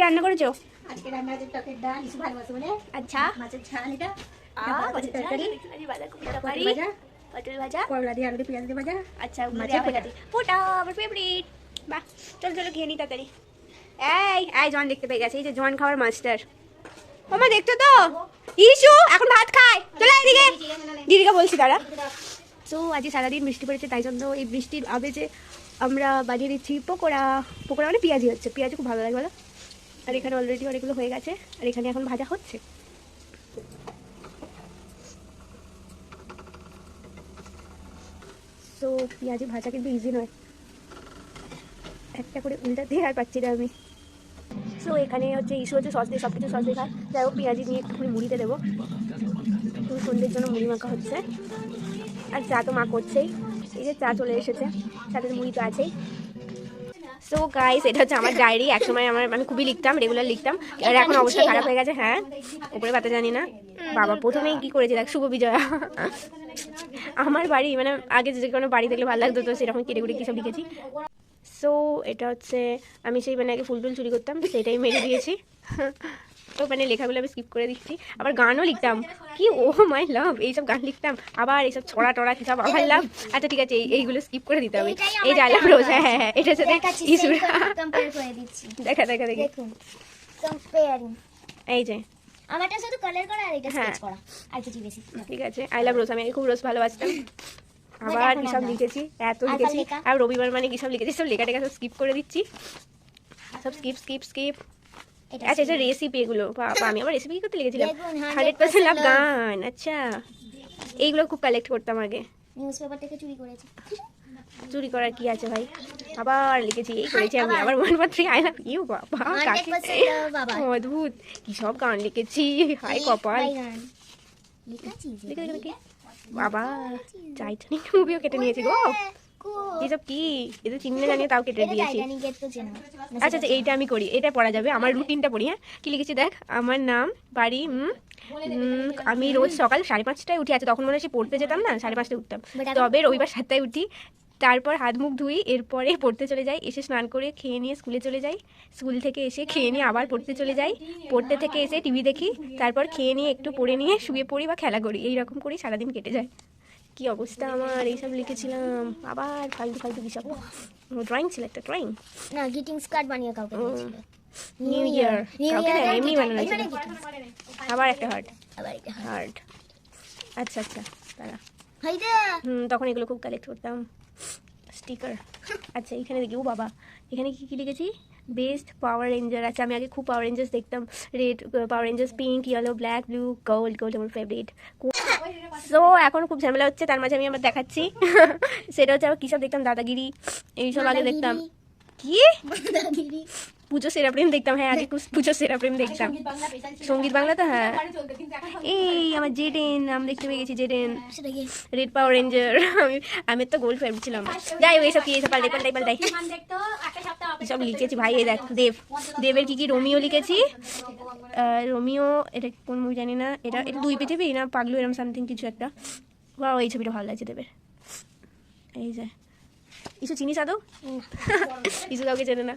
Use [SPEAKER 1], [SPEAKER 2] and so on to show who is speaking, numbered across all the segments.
[SPEAKER 1] রান্না করেছ?
[SPEAKER 2] আজকে রান্না হচ্ছে টকের ডাল ইসু ভালোবাসে বলে
[SPEAKER 1] আচ্ছা।
[SPEAKER 2] মাছের ঝাল এটা।
[SPEAKER 1] আ, মাছের তরকারি, বাঁধাকপি তরকারি,
[SPEAKER 2] পটল ভাজা।
[SPEAKER 1] পটল ভাজা।
[SPEAKER 2] করলা দিয়ে আলু দিয়ে পেঁয়াজ দিয়ে ভাজা।
[SPEAKER 1] আচ্ছা
[SPEAKER 2] মাছের পোটা।
[SPEAKER 1] পোটা পোটা আমার ফেভারিট বাহ চল চলো খেয়ে নি তাড়াতাড়ি এই এই জন দেখতে পেয়ে গেছে। এই যে জন খাওয়ার মাস্টার ওমা দেখছ তো? ইসু এখন ভাত খায়। চলে এদিকে। দিদিকে বলছি তারা সো আজকে সারাদিন বৃষ্টি পড়েছে তাই জন্য এই বৃষ্টির আবেজে আমরা বানিয়ে দিচ্ছি পকোড়া। পকোড়া মানে পেঁয়াজি হচ্ছে। পেঁয়াজি খুব ভালো লাগে বলো। আর এখানে অলরেডি অনেকগুলো হয়ে গেছে, আর এখানে এখন ভাজা হচ্ছে। তো পেঁয়াজি ভাজা কিন্তু ইজি নয়। একটা করে উল্টাতে আর পাচ্ছি না আমি। সো এখানে হচ্ছে ইস্যু হচ্ছে সস দিয়ে সব কিছু সস দিয়ে খায়। যাই হোক, পেঁয়াজি নিয়ে একটুখানি মুড়িতে দেবো। তো সন্ধ্যের জন্য মুড়ি মাখা হচ্ছে। আর চা তো মা করছেই। এই যে চা চলে এসেছে। সাথে মুড়ি তো আছেই। সো গাইস এটা হচ্ছে আমার ডায়েরি একসময় আমার আমি খুবই লিখতাম রেগুলার লিখতাম। আর এখন অবস্থা খারাপ হয়ে গেছে হ্যাঁ। উপরে পাতা জানি না। বাবা প্রথমেই কি করেছে দেখ শুভ বিজয়া। আমার বাড়ি মানে আগে যে কোনো বাড়ি দেখলে ভালো লাগতো তো সেরকম কেটে কুটে সব লিখেছি। সো এটা হচ্ছে আমি সেই মানে আগে ফুল টুল চুরি করতাম সেটাই মেরে দিয়েছি। তো মানে লেখাগুলো আমি স্কিপ করে দিচ্ছি। আবার গানও লিখতাম। কি ও মাই লাভ এইসব গান লিখতাম। আবার এইসব ছড়া টড়া কি সব আবার লাভ। আচ্ছা ঠিক আছে এই- এইগুলো স্কিপ করে দিতে হবে। এই যে
[SPEAKER 3] আমার
[SPEAKER 1] আলাম রোজ হ্যাঁ হ্যাঁ এটার সাথে ইসুরা দেখা দেখা দেখি। এই যে।
[SPEAKER 3] আমারটা শুধু কালার করা আর এটা
[SPEAKER 1] হ্যাঁ।
[SPEAKER 3] স্কেচ করা। আর কিছু বেশি
[SPEAKER 1] ঠিক আছে আই লাভ রোজ আমি খুব রোজ ভালোবাসতাম। আবার কি সব লিখেছি? এত লিখেছি। আর রবিবার মানে কি সব লিখেছি? সব লেখা টেখা সব স্কিপ করে দিচ্ছি। সব স্কিপ স্কিপ স্কিপ আচ্ছা আচ্ছা রেসিপি এগুলো বাবা আমি আবার রেসিপি করতে লিখেছিলাম হান্ড্রেড পার্সেন্ট লাভ গান আচ্ছা। এইগুলো খুব কালেক্ট করতাম আগে।
[SPEAKER 3] নিউজ পেপার থেকে চুরি করেছি।
[SPEAKER 1] চুরি করার কি আছে ভাই? আবার লিখেছি এই করেছি আমি আবার। One three I love you বাবা কাকে- অদ্ভুত কি সব গান লিখেছি। হাই কপাল। বাবা টাইটানিক মুভিও কেটে নিয়েছি গো। এসব কি? এটা জানিয়ে তাও কেটে দিয়েছি
[SPEAKER 3] চেনা।
[SPEAKER 1] আচ্ছা আচ্ছা এইটা আমি করি। এটা পড়া যাবে। আমার রুটিনটা পড়ি হ্যাঁ? কি লিখেছি দেখ? আমার নাম বাড়ি আমি রোজ সকাল সাড়ে পাঁচটায় উঠি। আচ্ছা তখন মনে হয় পড়তে যেতাম না? সাড়ে পাঁচটায় উঠতাম। তবে রবিবার সাতটায় উঠি। তারপর হাত মুখ ধুই এরপরে পড়তে চলে যাই। এসে স্নান করে খেয়ে নিয়ে স্কুলে চলে যাই। স্কুল থেকে এসে খেয়ে নিয়ে আবার পড়তে চলে যাই। পড়তে থেকে এসে টিভি দেখি। তারপর খেয়ে নিয়ে একটু পড়ে নিয়ে শুয়ে পড়ি বা খেলা করি। এইরকম করেই সারাদিন কেটে যায়। কি অবস্থা আমার? এইসব লিখেছিলাম। আবার ফালতু ফালতু কি সব ড্রয়িং ছিল একটা ড্রয়িং
[SPEAKER 3] না গ্রিটিংস কার্ড বানিয়ে কাউকে
[SPEAKER 1] নিউ ইয়ার
[SPEAKER 3] নিউ ইয়ার
[SPEAKER 1] এমনি বানানো। আবার একটা হার্ট
[SPEAKER 3] আবার এটা
[SPEAKER 1] হার্ট আচ্ছা আচ্ছা তারা হুম তখন এগুলো খুব কালেক্ট করতাম। স্টিকার আচ্ছা এখানে দেখি। ও বাবা এখানে কি কি লিখেছি? বেস্ট পাওয়ার রেঞ্জার আচ্ছা আমি আগে খুব পাওয়ার রেঞ্জার্স দেখতাম। Red Power Rangers pink yellow black blue gold gold আমার ফেভারিট সো এখন খুব ঝামেলা হচ্ছে তার মাঝে আমি আবার দেখাচ্ছি। সেটা হচ্ছে আবার কিসব সব দেখতাম দাদাগিরি এইসব আগে দেখতাম। কি?
[SPEAKER 3] দাদাগিরি।
[SPEAKER 1] পুজো সেরা প্রেম দেখতাম হ্যাঁ আগে পুজো সেরা প্রেম দেখতাম। সংগীত বাংলা তো হ্যাঁ। এই আমার জেডেন নাম দেখতে পেয়ে গেছি জেডেন রেড পাওয়ার রেঞ্জার আমি আমি তো গোল্ড ফেভারিট ছিলাম। যাই হোক এইসব কি এইসব পাল্টাই পাল্টাই পাল্টাই সব লিখেছি ভাই এই দেখ দেব। দেবের কি কি রোমিও লিখেছি? রোমিও এটা কোন মুভি জানি না। এটা এটা দুই পৃথিবী না পাগলু এরম সামথিং কিছু একটা। বা এই ছবিটা ভালো লাগছে দেবের। এই যে। ইসু চিনিস আদৌ? ইসু কাউকে চেনে না।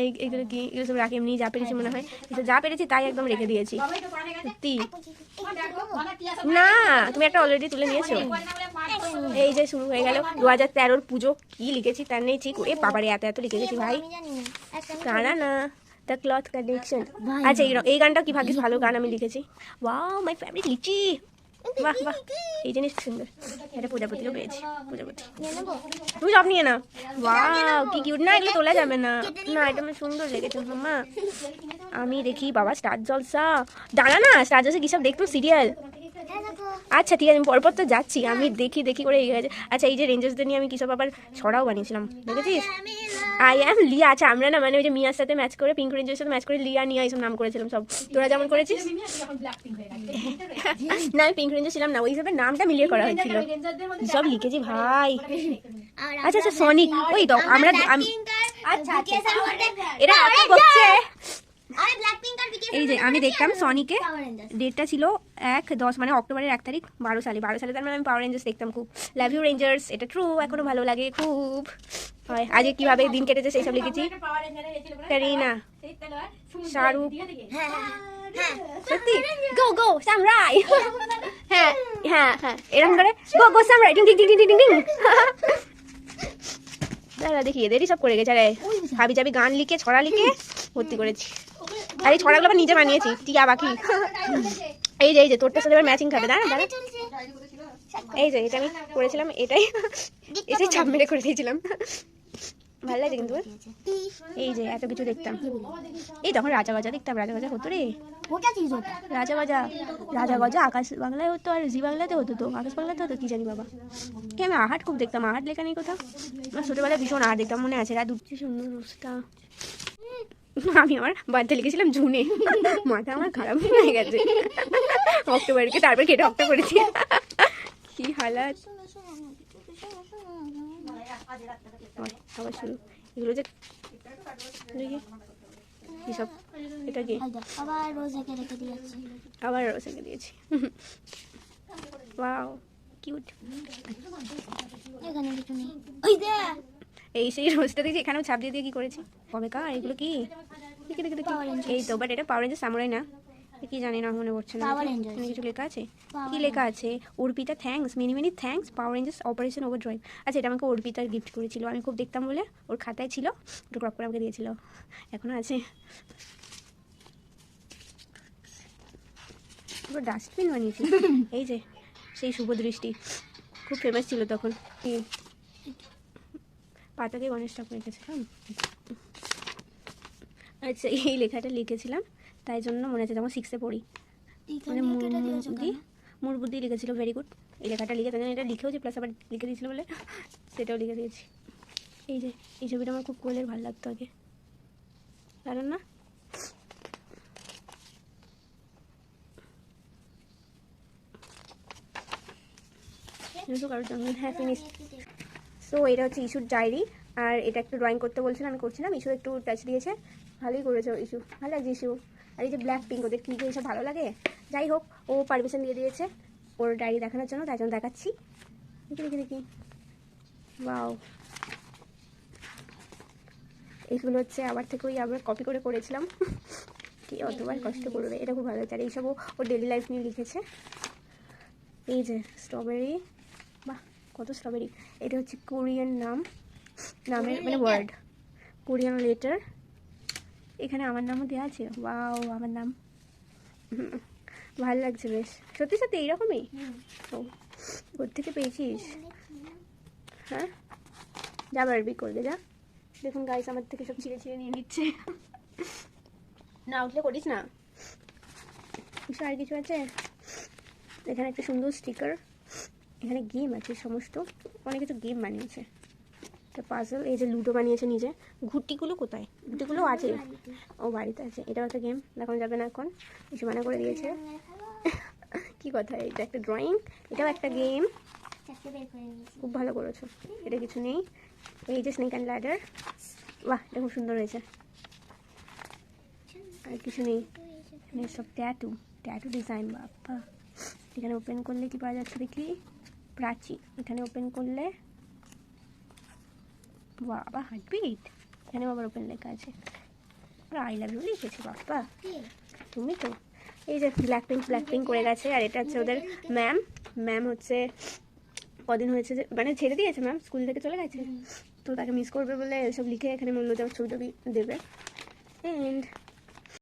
[SPEAKER 1] এই এইগুলো কি এগুলো সব রাখি এমনি যা পেরেছি মনে হয়। যা পেরেছি তাই একদম রেখে দিয়েছি। সত্যি। না তুমি একটা অলরেডি তুলে নিয়েছো। এই যে শুরু হয়ে গেল। দু হাজার তেরোর পুজো কি লিখেছি তার নেই ঠিক। এ বাবারে এত এত লিখে গেছি ভাই।
[SPEAKER 3] না
[SPEAKER 1] কানা না দ্য ক্লথ কানেকশন
[SPEAKER 3] ভাই।
[SPEAKER 1] আচ্ছা এই এই গানটা কি ভাগ্যিস ভালো গান আমি লিখেছি। ওয়াও মাই ফেভারিট লিচি। বাহ বাহ। এই জিনিসটা সুন্দর। এটা প্রজাপতিরও পেয়েছি প্রজাপতি তুমি সব নিয়ে নাও। ওয়াও কি কিউট না, এগুলো তোলা যাবে না। না, এটা আমার সুন্দর লেগেছে মাম্মা। আমি দেখি, বাবা, স্টার জলসা। দাঁড়া না, স্টার জলসা কি সব দেখতো সিরিয়াল? আচ্ছা ঠিক আছে, আমি পরপর তো যাচ্ছি। আমি দেখি দেখি করে এগিয়ে গেছে। আচ্ছা এই যে রেঞ্জার্সদের নিয়ে আমি কিসব আবার ছড়াও বানিয়েছিলাম, দেখেছিস? আই অ্যাম লিয়া আচ্ছা আমরা না মানে ওই যে মিয়ার সাথে ম্যাচ করে পিঙ্ক রেঞ্জের সাথে ম্যাচ করে লিয়া নিয়া এইসব নাম করেছিলাম সব। তোরা যেমন করেছিস? না আমি পিঙ্ক রেঞ্জার ছিলাম না ওই হিসাবে নামটা মিলিয়ে করা হয়েছিল। সব লিখেছি ভাই। আচ্ছা আচ্ছা সনিক ওই তো আমরা আমি
[SPEAKER 3] আচ্ছা আচ্ছা
[SPEAKER 1] এরা এত বকছে। এই যে আমি দেখতাম সনিকে ডেটটা ছিল এক দশ মানে অক্টোবরের এক তারিখ বারো সালে। বারো সালে তার মানে আমি পাওয়ার রেঞ্জার্স দেখতাম খুব। লাভ ইউ রেঞ্জার্স এটা ট্রু এখনও ভালো লাগে খুব। হয় আজকে কীভাবে দিন কেটেছে সেই সব লিখেছি। কারিনা শাহরুখ সত্যি? গো গো সামরাই হ্যাঁ হ্যাঁ হ্যাঁ এরকম করে। গো গো সামরাই টিং দাদা দেখি এদেরই সব করে গেছে আরে। হাবি যাবি গান লিখে ছড়া লিখে ভর্তি করেছি। আর এই ছড়াগুলো আবার নিজে বানিয়েছি। টিয়া বাকি। এই যে এই যে তোরটার সাথে এবার ম্যাচিং খাবে। দাঁড়া দাঁড়া। এই যে এটা আমি করেছিলাম এটাই। এটাই ছাপ মেরে করে দিয়েছিলাম। ভালো লাগে কিন্তু এই যে এত কিছু দেখতাম। এই তখন রাজা গজা দেখতাম রাজা গজা হতো রে। রাজা গজা রাজা গজা আকাশ বাংলায় হতো আর জি বাংলাতে হতো তো। আকাশ বাংলাতে হতো কি জানি বাবা। কি আমি আহাট খুব দেখতাম আহাট লেখা নেই কোথাও। আমার ছোটোবেলায় ভীষণ আহাট দেখতাম মনে আছে। রাত উঠছে সুন্দর আমি আমার বার্থডে লিখেছিলাম জুনে। মাথা আমার খারাপ হয়ে গেছে। অক্টোবরকে তারপর কেটে অক্টা করেছি। কি হালাত? আবার শুরু। এগুলো যে এসব এটা কি?
[SPEAKER 3] আবার রেখে দিয়েছি।
[SPEAKER 1] আবার কিউট।
[SPEAKER 3] এখানে কিছু নেই।
[SPEAKER 1] এই সেই রোজটা দেখছি এখানেও ছাপ দিয়ে দিয়ে কি করেছি? কবে কার এগুলো কি? দেখি দেখি দেখি। এই তো বাট এটা পাওয়ার রেঞ্জার সামুরাই না। কি জানি না মনে পড়ছে না। কিছু লেখা আছে? কি লেখা আছে? Arpita thanks Mini Mini thanks Power Rangers Operation Overdrive আচ্ছা এটা আমাকে অর্পিতার গিফট করেছিল। আমি খুব দেখতাম বলে ওর খাতায় ছিল ওটা ক্রপ করে আমাকে দিয়েছিল। এখনও আছে। পুরো ডাস্টবিন বানিয়েছি। এই যে সেই শুভ দৃষ্টি। খুব ফেমাস ছিল তখন। পাতাকে গণেশ ঠাকুর রেখেছিলাম আচ্ছা এই লেখাটা লিখেছিলাম তাই জন্য মনে আছে যখন সিক্সে পড়ি। মানে মুরবুদ্ধি মুরবুদ্ধি লিখেছিল ভেরি গুড এই লেখাটা লিখে তাই এটা লিখেওছি প্লাস আবার লিখে দিয়েছিল বলে সেটাও লিখে দিয়েছি। এই যে এই ছবিটা আমার খুব কোলের ভালো লাগতো আগে। কারণ না? এটা কারোর জন্য হ্যাঁ ফিনিশ সো এটা হচ্ছে ইস্যুর ডায়েরি আর এটা একটু ড্রয়িং করতে বলছিলাম আমি করছিলাম। ইস্যু একটু টাচ দিয়েছে। ভালোই করেছে ইস্যু ভালো লাগছে ইস্যু আর এই যে ব্ল্যাক পিঙ্ক ওদের কী এইসব ভালো লাগে? যাই হোক, ও পারমিশন দিয়ে দিয়েছে ওর ডায়েরি দেখানোর জন্য, তাই জন্য দেখাচ্ছি। দেখি দেখি দেখি। বাও এইগুলো হচ্ছে আবার থেকে ওই আবার কপি করে করেছিলাম। কি অতবার কষ্ট করবে, এটা খুব ভালো হয়েছে আর এইসবও ওর ডেলি লাইফ নিয়ে লিখেছে। এই যে স্ট্রবেরি কত স্ট্রবেরি? এটা হচ্ছে কোরিয়ান নাম। নামের মানে ওয়ার্ড কোরিয়ান লেটার এখানে আমার নামও দেওয়া আছে। ওয়াও আমার নাম। ভালো লাগছে বেশ। সত্যি সত্যি এইরকমই? ও কোথা থেকে পেয়েছিস? হ্যাঁ? যা বারবি করবে যা। দেখুন গাইস আমার থেকে সব ছিঁড়ে ছিঁড়ে নিয়ে নিচ্ছে। না উঠলে করিস না। আর কিছু আছে? এখানে একটা সুন্দর স্টিকার এখানে গেম আছে, সমস্ত। অনেক কিছু গেম বানিয়েছে। একটা পাজল এই যে লুডো বানিয়েছে নিজে। ঘুটিগুলো কোথায়? ঘুটিগুলো আছে। ও বাড়িতে আছে। এটাও একটা গেম দেখানো যাবে না এখন। কিছু মানা করে দিয়েছে। কি কথা, এটা একটা ড্রয়িং এটাও একটা গেম খুব ভালো করেছ। এটা কিছু নেই। এই যে স্নেক অ্যান্ড ল্যাডার বাহ, এটা খুব সুন্দর হয়েছে। আর কিছু নেই। সব ট্যাটু ট্যাটু ডিজাইন বাপ্পা। এখানে ওপেন করলে কি পাওয়া যাচ্ছে দেখি? প্রাচী এখানে ওপেন করলে বাবা হার্টবিট এখানেও আবার ওপেন লেখা আছে। আই লাভ ইউ লিখেছে বাপ্পা তুমি তো। এই যে ব্ল্যাক পিঙ্ক ব্ল্যাক পিঙ্ক করে গেছে আর এটা হচ্ছে ওদের ম্যাম ম্যাম হচ্ছে কদিন হয়েছে যে মানে ছেড়ে দিয়েছে ম্যাম স্কুল থেকে চলে গেছে। তো তাকে মিস করবে বলে এসব লিখে এখানে মূল্য দেওয়ার ছবি টবি দেবে। অ্যান্ড